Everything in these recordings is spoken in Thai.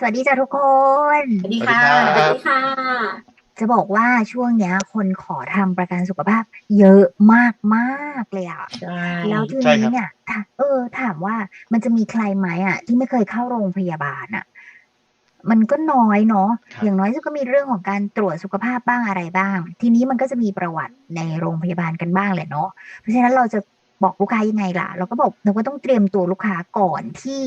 สวัสดีจ้าทุกคน สวัสดีค่ะสวัสดีครับสวัสดีค่ะ จะบอกว่าช่วงเนี้ย คนขอทำประกันสุขภาพ เยอะมากมากๆเลยอะใช่ แล้วทีใช่ครันี้บเนี่ยถ้าเออ ถามว่ามันจะมีใครไหมอะที่ไม่เคยเข้าโรงพยาบาลอะมันก็น้อยเนาะครับอย่างน้อยก็มีเรื่องของการตรวจสุขภาพบ้างอะไรบ้าง ทีนี้มันก็จะมีประวัติในโรงพยาบาลกันบ้างแหละเนาะเพราะฉะนั้นเราจะ บอกลูกค้ายังไงล่ะ เราก็บอกเราก็ต้องเตรียมตัวลูกค้าก่อนที่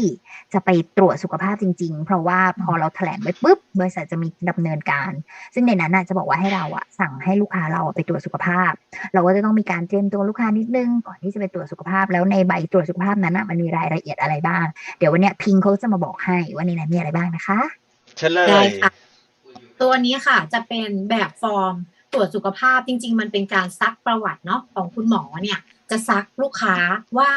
จะไปตรวจสุขภาพจริง ๆ เพราะว่าพอเราแถลงไปปุ๊บบริษัทจะมีดำเนินการ ซึ่งในนั้นน่ะจะบอกว่าให้เราอะสั่งให้ลูกค้าเราอะไปตรวจสุขภาพ เราก็จะต้องมีการเตรียมตัวลูกค้านิดนึงก่อนที่จะไปตรวจสุขภาพ แล้วในใบตรวจสุขภาพนั้นอะมันมีรายละเอียดอะไรบ้าง เดี๋ยววันเนี้ยพิงเขาจะมาบอกให้ว่าในนั้นมีอะไรบ้างนะคะเชิญเลได้ยค่ะตัวนี้ค่ะจะเป็นแบบฟอร์มตรวจสุขภาพจริง ๆ มันเป็นการซักประวัติเนาะของคุณหมอเนี่ย จะซักลูกค้าว่า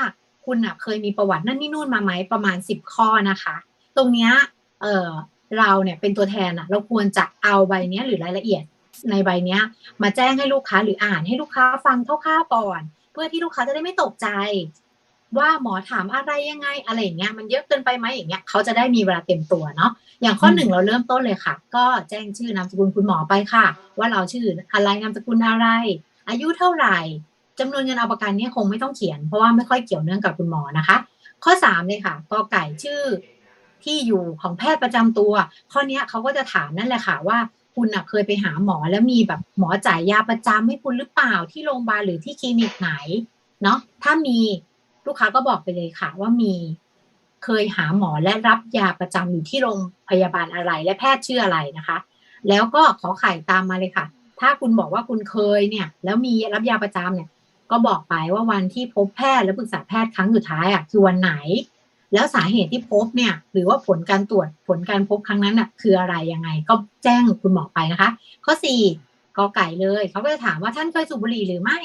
คุณอะเคยมีประวัตินั่นนี่นู่นมาไหมประมาณสิบข้อนะคะ ตรงเนี้ยเออเราเนี่ยเป็นตัวแทนอะเราควรจะเอาใบเนี้ยหรือรายละเอียดในใบเนี้ย มาแจ้งให้ลูกค้าหรืออ่านให้ลูกค้าฟังคร่าวๆก่อน เพื่อที่ลูกค้าจะได้ไม่ตกใจ ว่าหมอถามอะไรยังไงอะไรอย่างเงี้ยมันเยอะเกินไปไหมอย่างเงี้ยเขาจะได้มีเวลาเต็มตัวเนาะอย่างข้อหนึ่งเราเริ่มต้นเลยค่ะ ก็แจ้งชื่อนามสกุลคุณหมอไปค่ะ ว่าเราชื่ออะไรนามสกุลอะไร อายุเท่าไหร่ จำนวนเงินเอาประกันเนี่ยคงไม่ต้องเขียน เพราะว่าไม่ค่อยเกี่ยวเนื่องกับคุณหมอนะคะ ข้อสามเลยค่ะกอไก่ชื่อที่อยู่ของแพทย์ประจำตัว ข้อนี้เขาก็จะถามนั่นแหละค่ะว่าคุณเคยไปหาหมอแล้วมีแบบหมอจ่ายยาประจำให้คุณหรือเปล่าที่โรงพยาบาลหรือที่คลินิกไหนเนาะถ้ามีลูกค้าก็บอกไปเลยค่ะ ว่ามีเคยหาหมอและรับยาประจำอยู่ที่โรงพยาบาลอะไร และแพทย์ชื่ออะไรนะคะ แล้วก็ขอไข่ตามมาเลยค่ะ ถ้าคุณบอกว่าคุณเคยเนี่ย แล้วมีรับยาประจำเนี่ย ก็บอกไปว่าวันที่พบแพทย์และปรึกษาแพทย์ครั้งสุดท้ายอะคือวันไหน แล้วสาเหตุที่พบเนี่ย หรือว่าผลการตรวจผลการพบครั้งนั้นอะคืออะไรยังไง ก็แจ้งคุณหมอไปนะคะ ข้อสี่กอไก่เลยเขาก็จะถามว่าท่านเคยสูบบุหรี่หรือไม่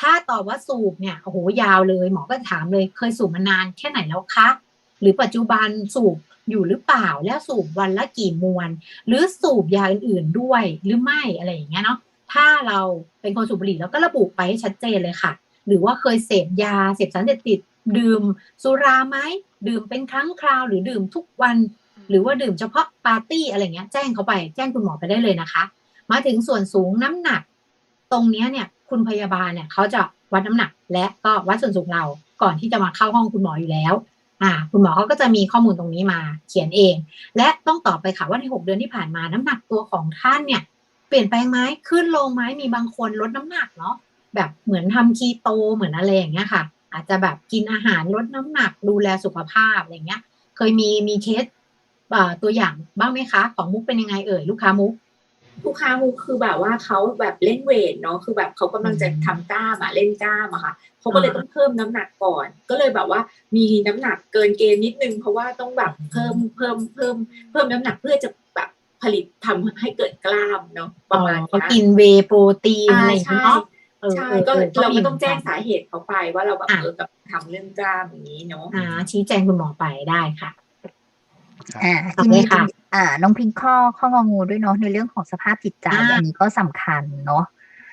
ถ้าตอบว่าสูบเนี่ยโอ้โหยาวเลย หมอก็จะถามเลยเคยสูบมานานแค่ไหนแล้วคะหรือปัจจุบันสูบอยู่หรือเปล่าแล้วสูบวันละกี่มวน หรือสูบยาอื่นๆด้วยหรือไม่อะไรอย่างเงี้ยเนาะ ถ้าเราเป็นคนสูบบุหรี่เราก็ระบุไปให้ชัดเจนเลยค่ะ หรือว่าเคยเสพยาเสพสารเสพติด ดื่มสุราไหมดื่มเป็นครั้งคราว หรือดื่มทุกวัน หรือว่าดื่มเฉพาะปาร์ตี้อะไรเงี้ยแจ้งเขาไปแจ้งคุณหมอไปได้เลยนะคะ มาถึงส่วนสูงน้ำหนัก ตรงเนี้ยเนี่ยคุณพยาบาลเนี่ยเขาจะวัดน้ำหนัก และก็วัดส่วนสูงเราก่อนที่จะมาเข้าห้องคุณหมออยู่แล้วอ่าคุณหมอเขาก็จะมีข้อมูลตรงนี้มาเขียนเอง และต้องตอบไปค่ะว่าในหกเดือนที่ผ่านมาน้ำหนักตัวของท่านเนี่ย เปลี่ยนแปลงไหมขึ้นลงไหมมีบางคนลดน้ำหนักเนาะแบบเหมือนทำคีโตเหมือนอะไรอย่างเงี้ยค่ะ อาจจะแบบกินอาหารลดน้ำหนักดูแลสุขภาพอะไรเงี้ย เคยมีมีเคสตัวอย่างบ้างไหมคะ ของมุกเป็นยังไงเอ่ยลูกค้ามุกลูกค้ามูคือแบบว่าเขาแบบเล่นเวทเนาะคือแบบเขากำลังจะทำกล้ามอะเล่นกล้ามอะค่ะเขาก็เลยต้องเพิ่มน้ำหนักก่อน ก็เลยแบบว่ามีน้ำหนักเกินเกณฑ์นิดนึง เพราะว่าต้องแบบเพิ่มเพิ่มเพิ่มเพิ่มน้ำหนักเพื่อจะ ผลิตทำให้เกิดกล้ามเนาะประมาณเขาเนี้ยกินเวย์โปรตีนอ่าอะไรอย่างใช่เงี้ยเนาะออใช่ออก็เลยออเรามีก็ต้องแจ้งเหมืนกันสาเหตุเขาไปว่าเราแบบอะเออกับทำเรื่องกล้ามอย่างนี้เนาะอ่าชี้แจงคุณหมอไปได้ค่ะอ่าโอเคทีนี้ค่ะ อ่า น้องพิงข้อข้ององูด้วยเนาะในเรื่องของสภาพจิตใจอ่าอันนี้ก็สำคัญเนาะ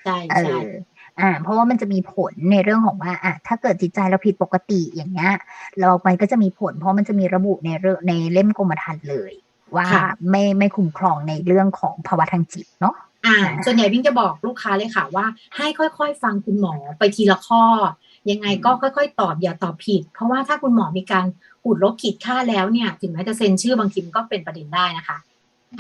ใช่เอใช่ออ่า เพราะว่ามันจะมีผลในเรื่องของว่าอะถ้าเกิดจิตใจเราผิดปกติอย่างเงี้ยเรามันก็จะมีผล เพราะมันจะมีระบุในเรื่องในเล่มกรมธรรม์เลย ว่าค่ะไม่ไม่คุ้มครองในเรื่องของภาวะทางจิตเนาะอ่าอ่าส่วนใหญ่พิงจะบอกลูกค้าเลยค่ะว่า ให้ค่อยๆ ฟังคุณหมอไปทีละข้อ ยังไงก็ค่อย ๆ ตอบอย่าตอบผิด เพราะว่าถ้าคุณหมอมีการขูดลบขีดค่าแล้วเนี่ย ถึงแม้จะเซ็นชื่อบางทีมันก็เป็นประเด็นได้นะคะ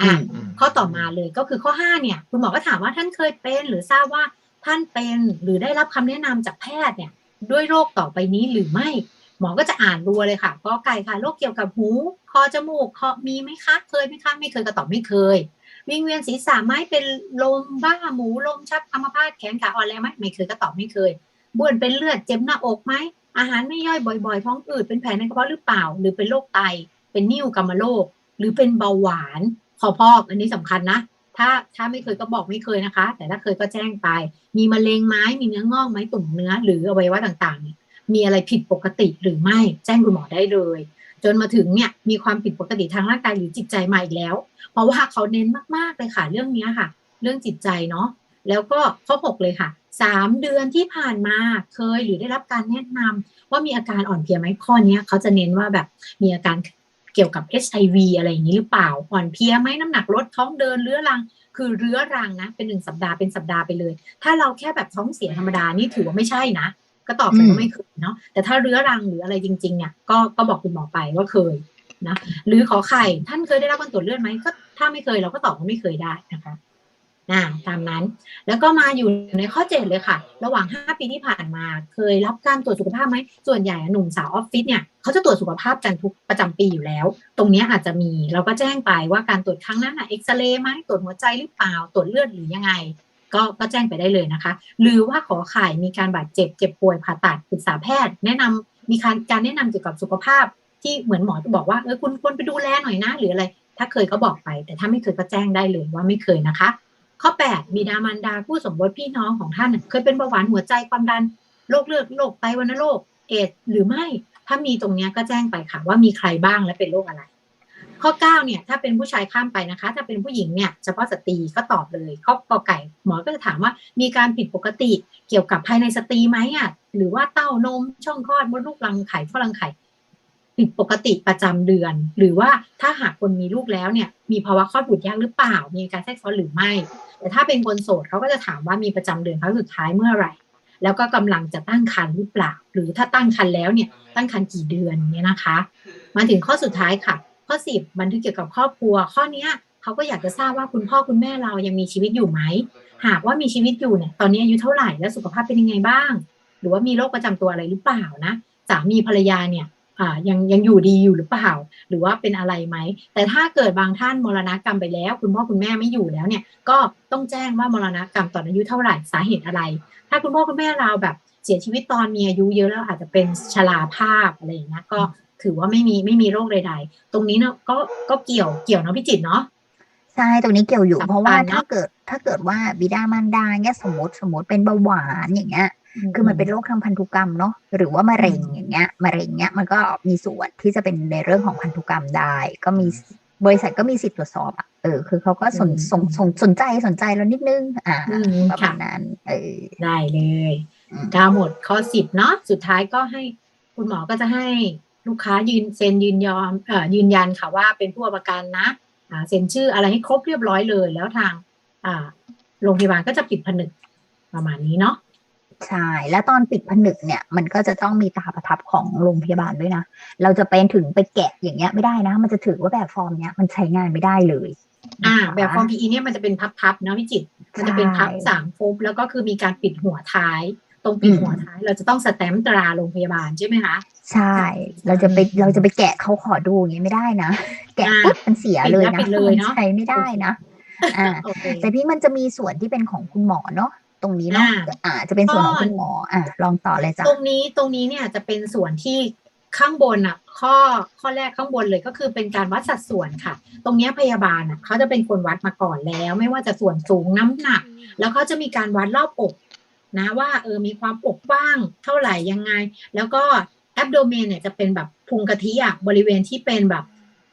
อ่าอืมข้อต่อมาเลยก็คือข้อ5เนี่ย คุณหมอก็ถามว่าท่านเคยเป็น หรือทราบว่าท่านเป็นหรือได้รับคำแนะนำจากแพทย์เนี่ย ด้วยโรคต่อไปนี้หรือไม่ หมอก็จะอ่านรัวเลยค่ะก็ไก่ค่ะโรคเกี่ยวกับหู คอจมูกคอมีไหมคะเคยไหมคะไม่เคยก็ตอบไม่เคย วิงเวียนศีรษะไหมเป็นลมบ้าหมูลมชักอัมพาตแขนขาอ่อนแรงไหมไม่เคยก็ตอบไม่เคยบ้วนเป็นเลือดเจ็บหน้าอกไหมอาหารไม่ย่อยบ่อยๆท้องอืดเป็นแผลในกระเพาะหรือเปล่า หรือเป็นโรคไต เป็นนิ่วกรรมโรคหรือเป็นเบาหวานคอพอกอันนี้สำคัญนะถ้าถ้าไม่เคยก็บอกไม่เคยนะคะ แต่ถ้าเคยก็แจ้งไป มีมะเร็งไหมมีเนื้องอกไหมตุ่มเนื้อหรืออวัยวะต่างๆ มีอะไรผิดปกติหรือไม่แจ้งคุณหมอได้เลย จนมาถึงเนี่ยมีความผิดปกติทางร่างกายหรือจิตใจมาอีกแล้ว เพราะว่าเขาเน้นมากๆเลยค่ะ เรื่องนี้ค่ะ เรื่องจิตใจเนาะแล้วก็ข้อหกเลยค่ะสามเดือนที่ผ่านมาเคยหรือได้รับการแนะนำว่ามีอาการอ่อนเพลียไหมข้อนี้เขาจะเน้นว่าแบบมีอาการเกี่ยวกับ HIV อะไรอย่างนี้หรือเปล่าอ่อนเพลียไหมน้ำหนักลดท้องเดินเรื้อรัง คือเรื้อรังนะเป็นหนึ่งสัปดาห์เป็นสัปดาห์ไปเลย ถ้าเราแค่แบบท้องเสียธรรมดานี่ถือว่าไม่ใช่นะ ก็ตอบไปอืมว่าไม่เคยเนาะแต่ถ้าเรื้อรังหรืออะไรจริง ๆ เนี่ยก็ก็บอกคุณหมอไปว่าเคยนะหรือขอไข่ท่านเคยได้รับการตรวจเลือดไหมก็ถ้าไม่เคยเราก็ตอบว่าไม่เคยได้นะคะอ่าตามนั้นแล้วก็มาอยู่ในข้อเจ็ดเลยค่ะ ระหว่าง 5 ปีที่ผ่านมา เคยรับการตรวจสุขภาพไหมส่วนใหญ่อะหนุ่มสาวออฟฟิศเนี่ยเขาจะตรวจสุขภาพกันทุกประจำปีอยู่แล้ว ตรงเนี้ยอาจจะมีเราก็แจ้งไปว่าการตรวจครั้งนั้นอะเอ็กซเรย์ไหมตรวจหัวใจหรือเปล่าตรวจเลือดหรือยังไง ก็ก็แจ้งไปได้เลยนะคะ หรือว่าขอข่ายมีการบาดเจ็บเจ็บป่วยผ่าตัดปรึกษาแพทย์ แนะนำมีการการแนะนำเกี่ยวกับสุขภาพ ที่เหมือนหมอจะบอกว่าเออคุณควรไปดูแลหน่อยนะหรืออะไร ถ้าเคยก็บอกไป แต่ถ้าไม่เคยก็แจ้งได้เลยว่าไม่เคยนะคะ ข้อ 8 บิดามารดาผู้สมรสพี่น้องของท่าน เคยเป็นเบาหวานหัวใจความดันโรคเลือดโรคไตวัณโรคเอดหรือไม่ถ้ามีตรงนี้ก็แจ้งไปค่ะว่ามีใครบ้างและเป็นโรคอะไร ข้อ9เนี่ยถ้าเป็นผู้ชายข้ามไปนะคะ ถ้าเป็นผู้หญิงเนี่ยเฉพาะสตรีก็ตอบเลยข้อกอไก่ หมอก็จะถามว่ามีการผิดปกติเกี่ยวกับภายในสตรีไหมอะหรือว่าเต้านมช่องคลอดมดลูกรังไข่ท่อรังไข่ผิดปกติประจำเดือน หรือว่าถ้าหากคนมีลูกแล้วเนี่ยมีภาวะคลอดบุตรยากหรือเปล่า มีอาการแทรกซ้อนหรือไม่ แต่ถ้าเป็นคนโสดเขาก็จะถามว่ามีประจำเดือนครั้งสุดท้ายเมื่อไหร่แล้วก็กำลังจะตั้งครรภ์หรือเปล่า หรือถ้าตั้งครรภ์แล้วเนี่ยตั้งครรภ์กี่เดือนเนี่ยนะคะ มาถึงข้อสุดท้ายค่ะ ข้อสิบบันทึกเกี่ยวกับครอบครัว ข้อเนี้ยเขาก็อยากจะทราบว่าคุณพ่อคุณแม่เรายังมีชีวิตอยู่ไหม หากว่ามีชีวิตอยู่เนี่ยตอนนี้อายุเท่าไหร่และสุขภาพเป็นยังไงบ้าง หรือว่ามีโรคประจำตัวอะไรหรือเปล่านะสามีภรรยาเนี่ยอ่ายังยังอยู่ดีอยู่หรือเปล่า หรือว่าเป็นอะไรไหม แต่ถ้าเกิดบางท่านมรณกรรมไปแล้ว คุณพ่อคุณแม่ไม่อยู่แล้วเนี่ยก็ต้องแจ้งว่ามรณกรรมตอนอายุเท่าไหร่สาเหตุอะไร ถ้าคุณพ่อคุณแม่เราแบบเสียชีวิตตอนมีอายุเยอะแล้วอาจจะเป็นชราภาพอะไรอย่างเงี้ยก็ ถือว่าไม่มีไม่มีโรคใด ๆ ตรงนี้เนาะก็ก็เกี่ยวเกี่ยวเนาะพี่จิตรเนาะใช่ตรงนี้เกี่ยวอยู่สำคัญเพราะว่าเนอะถ้าเกิดถ้าเกิดว่าบิดามารดาเนี่ยสมมติสมมติเป็นเบาหวานอย่างเงี้ยคือมันเป็นโรคทางพันธุกรรมเนาะหรือว่ามะเร็งอย่างเงี้ยมะเร็งเนี้ยมันก็มีส่วนที่จะเป็นในเรื่องของพันธุกรรมได้ ก็มีบริษัทก็มีสิทธิ์ตรวจสอบอะเออคือเขาก็สนอืมสนสนสนใจสนใจเรานิดนึง อ่าอืมประมาค่ะณนั้นเออได้เลยอืมกาหมดข้อสิบเนาะสุดท้ายก็ให้คุณหมอก็จะให้ ลูกค้ายืนเซ็นยืนยอมเอ่อยืนยันค่ะว่าเป็นผู้เอาประกันนะอ่าเซ็นชื่ออะไรให้ครบเรียบร้อยเลย แล้วทางอ่าโรงพยาบาลก็จะปิดผนึกประมาณนี้เนาะใช่ แล้วตอนปิดผนึกเนี่ย มันก็จะต้องมีตาประทับของโรงพยาบาลด้วยนะ เราจะเป็นถึงไปแกะอย่างเงี้ยไม่ได้นะ มันจะถือว่าแบบฟอร์มเนี้ยมันใช้งานไม่ได้เลย อ่านะคะแบบฟอร์ม PE เนี่ยมันจะเป็นพับๆเนาะพี่จิตรมันจะเป็นพับใช่สามฟุบแล้วก็คือมีการปิดหัวท้าย ตรงปิดอืมหัวท้าย เราจะต้องสแตมป์ตราโรงพยาบาลใช่ไหมคะใช่ เราจะไปเราจะไปแกะเขาขอดูอย่างเงี้ยไม่ได้นะ แกะอ่าปุ๊บมันเสียเลยนะปิดแล้วปิดเลยเนอะมัใช้ไม่ได้นะอ่าโอเคแต่พี่มันจะมีส่วนที่เป็นของคุณหมอเนาะตรงนี้เนาะอ่าอ่าจะเป็นส่วนของก็คุณหมออ่าลองต่อเลยจ้ะตรงนี้ตรงนี้เนี่ยจะเป็นส่วนที่ข้างบนอะ ข้อข้อแรกข้างบนเลยก็คือเป็นการวัดสัดส่วนค่ะ ตรงเนี้ยพยาบาลอะเขาจะเป็นคนวัดมาก่อนแล้ว ไม่ว่าจะส่วนสูงน้ำหนัก แล้วเขาจะมีการวัดรอบอก นะว่าเออมีความอกกว้างเท่าไหร่ยังไง แล้วก็แอบโดเมนเนี่ยจะเป็นแบบพุงกะทิอะบริเวณที่เป็นแบบ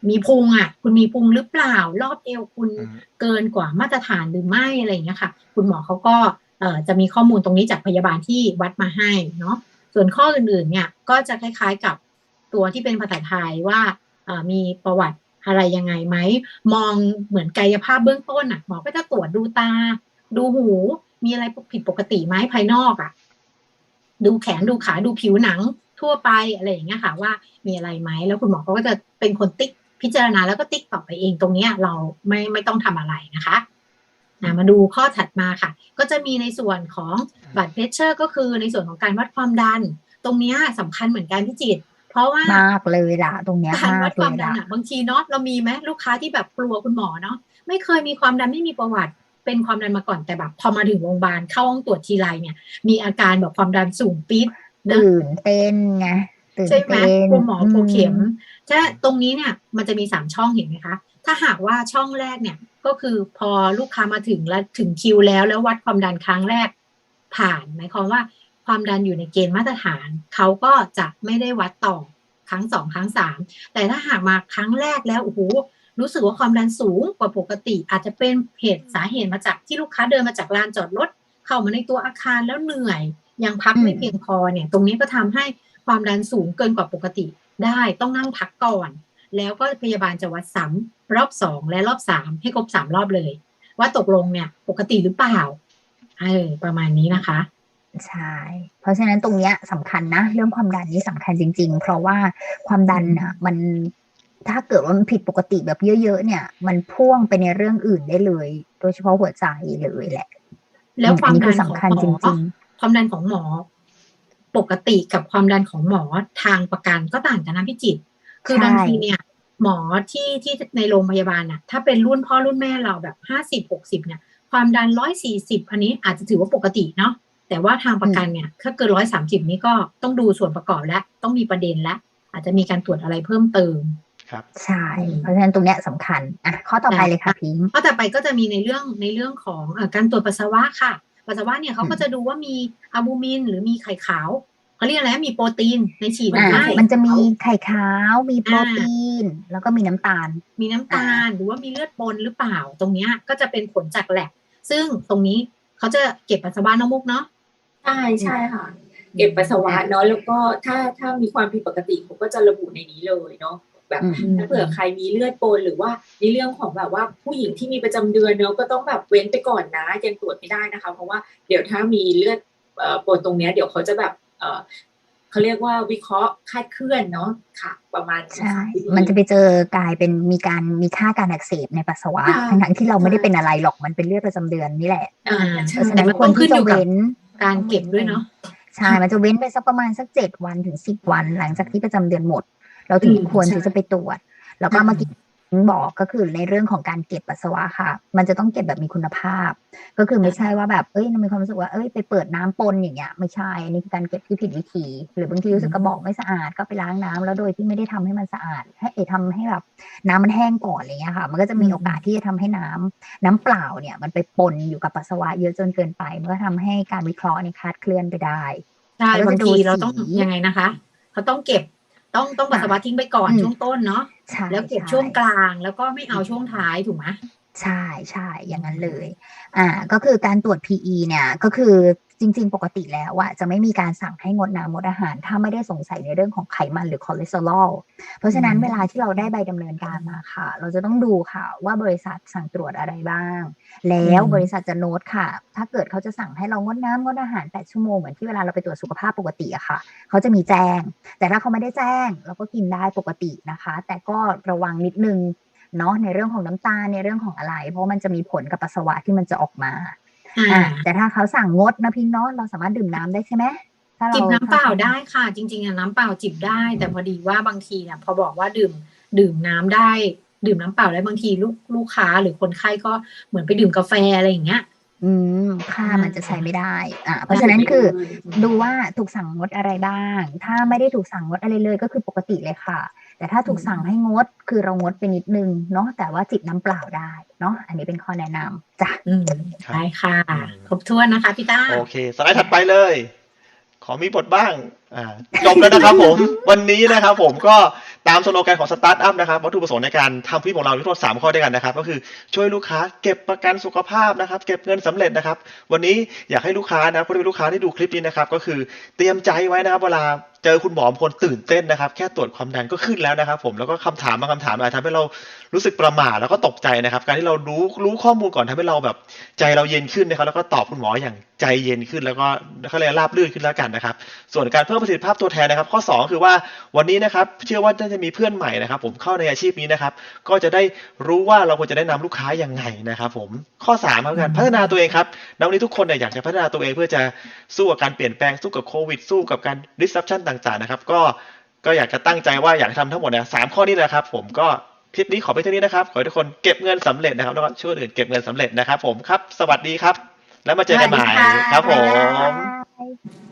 มีพุงอะ คุณมีพุงหรือเปล่า รอบเอวคุณอืมเกินกว่ามาตรฐานหรือไม่อะไรอย่างเงี้ยค่ะ คุณหมอเขาก็เอ่อจะมีข้อมูลตรงนี้จากพยาบาลที่วัดมาให้เนาะส่วนข้ออื่นๆเนี่ยก็จะคล้ายๆกับตัวที่เป็นภาษาไทยว่าเอ่อมีประวัติอะไรยังไงไหม มองเหมือนกายภาพเบื้องต้นอะหมอก็จะตรวจดูตา ดูหู มีอะไรผิดปกติไหมภายนอกอะ ดูแขนดูขาดูผิวหนังทั่วไปอะไรอย่างเงี้ยค่ะ ว่ามีอะไรไหมแล้วคุณหมอเขาก็จะเป็นคนติ๊กพิจารณาแล้วก็ติ๊กต่อไปเองตรงเนี้ย เราไม่ไม่ต้องทำอะไรนะคะนะมาดูข้อถัดมาค่ะ ก็จะมีในส่วนของบัตรเพชเชอร์ก็คือในส่วนของการวัดความดัน ตรงเนี้ยสำคัญเหมือนกันพี่จิตรเพราะว่ามากเลยล่ะ ตรงเนี้ยการมาวักดเลความยดันล่ะอะบางทีเนาะเรามีไหมลูกค้าที่แบบกลัวคุณหมอเนาะไม่เคยมีความดันไม่มีประวัติ เป็นความดันมาก่อนแต่แบบ พอมาถึงโรงพยาบาลเข้าห้องตรวจทีไรเนี่ย มีอาการแบบความดันสูงปี๊ดนะตื่นเต้นไงตื่นใช่ไหมเต้นกลัวหมอกลัวเข็มอืใช่ตรงนี้เนี่ยมันจะมีสามช่องเห็นไหมคะ ถ้าหากว่าช่องแรกเนี่ย ก็คือพอลูกค้ามาถึงแล้วถึงคิวแล้วแล้ววัดความดันครั้งแรกผ่านหมายความว่าความดันอยู่ในเกณฑ์มาตรฐาน เขาก็จะไม่ได้วัดต่อครั้งสองครั้งสามแต่ถ้าหากมาครั้งแรกแล้วโอ้โห รู้สึกว่าความดันสูงกว่าปกติ อาจจะเป็นเหตุสาเหตุมาจากที่ลูกค้าเดินมาจากลานจอดรถเข้ามาในตัวอาคารแล้วเหนื่อย ยังพักไม่เพียงพอเนี่ย ตรงนี้ก็ทำให้ความดันสูงเกินกว่าปกติได้ต้องนั่งพักก่อน แล้วก็พยาบาลจะวัดซ้ำรอบสองและรอบสามให้ครบสามรอบเลย ว่าตกลงเนี่ย ปกติหรือเปล่าเออประมาณนี้นะคะใช่ เพราะฉะนั้นตรงเนี้ยสำคัญนะ เรื่องความดันนี้สำคัญจริง ๆ เพราะว่าความดันอะมัน ถ้าเกิดว่ามันผิดปกติแบบเยอะๆเนี่ย มันพ่วงไปในเรื่องอื่นได้เลย โดยเฉพาะหัวใจเลยแหละ แล้วความอันนี้ดัคืนอของสำคัญหมจอริงความดันของหมอ ปกติกับความดันของหมอทางประกันก็ต่างกันนะพี่จิตรคือใช่บางทีเนี่ย หมอที่ที่ในโรงพยาบาลน่ะ ถ้าเป็นรุ่นพ่อรุ่นแม่เราแบบห้าสิบหกสิบเนี่ย ความดันร้อยสี่สิบอันนี้อาจจะถือว่าปกติเนาะแต่ว่าทางประกันเนี่ยถ้าเกินร้อยสามสิบนี้ก็ต้องดูส่วนประกอบและต้องมีประเด็นและ อาจจะมีการตรวจอะไรเพิ่มเติม ครับๆใช่เพราะฉะนั้นตรงเนี้ยสำคัญอะข้อต่อไปเลยค่ะพิงค์ข้อต่อไปก็จะมีในเรื่องในเรื่องของเออการตรวจปัสสาวะค่ะปัสสาวะเนี่ยเขาก็จะดูว่ามีอะบูมิน หรือมีไข่ขาวเขาเรียกอะไรนะมีโปรตีนในฉี่หรืออ่าไม่มันจะมีไข่ขาวมีโปรตีน แล้วก็มีน้ำตาล มีน้ำตาลหรือว่ามีเลือดปนหรือเปล่า ตรงเนี้ยก็จะเป็นผลจากแลบซึ่งตรงนี้เขาจะเก็บปัสสาวะน้องมุกเนาะใช่ใช่ค่ะ เก็บปัสสาวะเนาะแล้วก็ถ้าถ้ามีความผิดปกติเขาก็จะระบุในนี้เลยเนาะ แบบอืมถ้าเผื่อใครมีเลือดปนหรือว่าในเรื่องของแบบว่าผู้หญิงที่มีประจำเดือนเนาะก็ต้องแบบเว้นไปก่อนนะยังตรวจไม่ได้นะคะ เพราะว่าเดี๋ยวถ้ามีเลือดเอ่อปนตรงเนี้ยเดี๋ยวเขาจะแบบเอ่อเขาเรียกว่าวิเคราะห์คาดเคลื่อนเนาะค่ะ ประมาณนี้ใช่ค่ะมันจะไปเจอกลายเป็นมีการมีค่าการอักเสบในปัสสาวะใช่ทั้งๆที่เราไม่ได้เป็นอะไรหรอกมันเป็นเลือดประจำเดือนนี่แหละอ่าเพใช่ราะฉะนั้นแต่มันควรต้องขึ้ที่นอยู่กับจะเว้นการเก็บด้วยเนาะใช่มันจะเว้นไปสักประมาณสักเจ็ดวันถึงสิบวัน หลังจากที่ประจำเดือนหมด เราถึงอืมควรใช่ที่จะไปตรวจ แล้วก็อืมเมื่อกี้บอกก็คือในเรื่องของการเก็บปัสสาวะค่ะ มันจะต้องเก็บแบบมีคุณภาพ ก็คือไม่ใช่ว่าแบบเอ้ยเรามีความรู้สึกว่าเอ้ยไปเปิดน้ำปนอย่างเงี้ยไม่ใช่อันนี้คือการเก็บที่ผิดวิธี หรือบางทีรู้สึกกระบอกไม่สะอาดก็ไปล้างน้ำแล้วโดยที่ไม่ได้ทำให้มันสะอาด ให้เอยทำให้แบบน้ำมันแห้งก่อนอะไรเงี้ยค่ะ มันก็จะมีอืมโอกาสที่จะทำให้น้ำน้ำเปล่าเนี่ย มันไปปนอยู่กับปัสสาวะเยอะจนเกินไปมันก็ทำให้การวิเคราะห์เนี่ยคลาดเคลื่อนไปได้ใช่แล้วก็บางจะดูทีเราต้องสียังไงนะคะ เขาต้องเก็บ ต้องต้องปัสสาวะทิ้งไปก่อนอืมช่วงต้นเนาะใช่แล้วเก็บใช่วงกลางแล้วก็ไม่เอาช่วงท้ายถูกไหมใช่ใช่อย่างนั้นเลย อ่า ก็คือการตรวจ PE เนี่ย ก็คือ จริง ๆ ปกติแล้วอะจะไม่มีการสั่งให้งดน้ำงดอาหาร ถ้าไม่ได้สงสัยในเรื่องของไขมันหรือคอเลสเตอรอลเพราะฉะนั้นอืมเวลาที่เราได้ใบดำเนินการมาค่ะ เราจะต้องดูค่ะ ว่าบริษัทสั่งตรวจอะไรบ้าง แล้วบริษัทจะโน้ตค่ะ ถ้าเกิดเขาจะสั่งให้เรางดน้ำงดอาหาร 8 ชั่วโมงเหมือนที่เวลาเราไปตรวจสุขภาพปกติอะค่ะ เขาจะมีแจ้ง แต่ถ้าเขาไม่ได้แจ้ง เราก็กินได้ปกตินะคะ แต่ก็ระวังนิดนึงเนาะในเรื่องของน้ำตาลในเรื่องของอะไร เพราะมันจะมีผลกับปัสสาวะที่มันจะออกมา อ่าอ่าแต่ถ้าเขาสั่งงดนะพิงเนาะเราสามารถดื่มน้ำได้ใช่ไหมถ้าเราจิบน้ำเปล่าได้ค่ะ จริงๆอะน้ำเปล่าจิบได้ แต่พอดีว่าบางทีเนี่ยพอบอกว่าดื่มดื่มน้ำได้ ดื่มน้ำเปล่าได้บางทีลูกลูกค้าหรือคนไข้ก็เหมือนไปดื่มกาแฟอะไรอย่างเงี้ย อืมค่ามันจะใช้ไม่ได้ อ่าเพราะฉะนั้นคือดูว่าถูกสั่งงดอะไรบ้าง ถ้าไม่ได้ถูกสั่งงดอะไรเลยก็คือปกติเลยค่ะ แต่ถ้าถูกสั่งให้งดคือเรางดไปนิดนึงเนาะแต่ว่าจิบน้ำเปล่าได้เนาะอันนี้เป็นข้อแนะนำจ้ะอืมครับได้ค่ะอืมครบถ้วนนะคะพี่ต้าโอเคสไลด์ถัดไปเลย ขอมีบทบ้างอ่าจบแล้วนะครับผมวันนี้นะครับผมก็ตามสโลแกนของสตาร์ทอัพนะครับวัตถุประสงค์ในการทำคลิปของเราอยู่ทั้งหมดสามข้อด้วยกันนะครับ ก็คือช่วยลูกค้าเก็บประกันสุขภาพนะครับ เก็บเงินสำเร็จนะครับ วันนี้อยากให้ลูกค้านะคนที่เป็นลูกค้าที่ดูคลิปนี้นะครับ ก็คือเตรียมใจไว้นะครับเวลา เจอคุณหมอบางคนตื่นเต้นนะครับ แค่ตรวจความดันก็ขึ้นแล้วนะครับ ผมแล้วก็คำถามบางคำถามอาจทำให้เรารู้สึกประหม่าแล้วก็ตกใจนะครับ การที่เรารู้รู้ข้อมูลก่อนทำให้เราแบบ ใจเราเย็นขึ้นนะครับ แล้วก็ตอบคุณหมออย่างใจเย็นขึ้น แล้วก็เขาเรียกราบรื่นขึ้นแล้วกันนะครับ ส่วนการเพิ่มประสิทธิภาพตัวแทนนะครับ ข้อ 2 คือว่าวันนี้นะครับ เชื่อว่าน่าจะมีเพื่อนใหม่นะครับ ผมเข้าในอาชีพนี้นะครับ ก็จะได้รู้ว่าเราควรจะแนะนำลูกค้ายังไงนะครับ ผมข้อ3ครับการพัฒนาตัวเองครับณวันนี้ทุกคนเนี่ยอยากจะพัฒนาตัวเองเพื่อจะสู้กับการเปลี่ยนแปลงสู้กับโควิดสู้กับการ disruption ต่างๆนะครับ ก็ก็อยากจะตั้งใจว่าอยากทำทั้งหมดนะสามข้อนี้นะครับ ผมก็คลิปนี้ขอไปเท่านี้นะครับ ขอให้ทุกคนเก็บเงินสำเร็จนะครับแล้วก็ช่วยอื่นเก็บเงินสำเร็จนะครับ ผมครับ สวัสดีครับ แล้วมาเจอกันใหม่ครับผม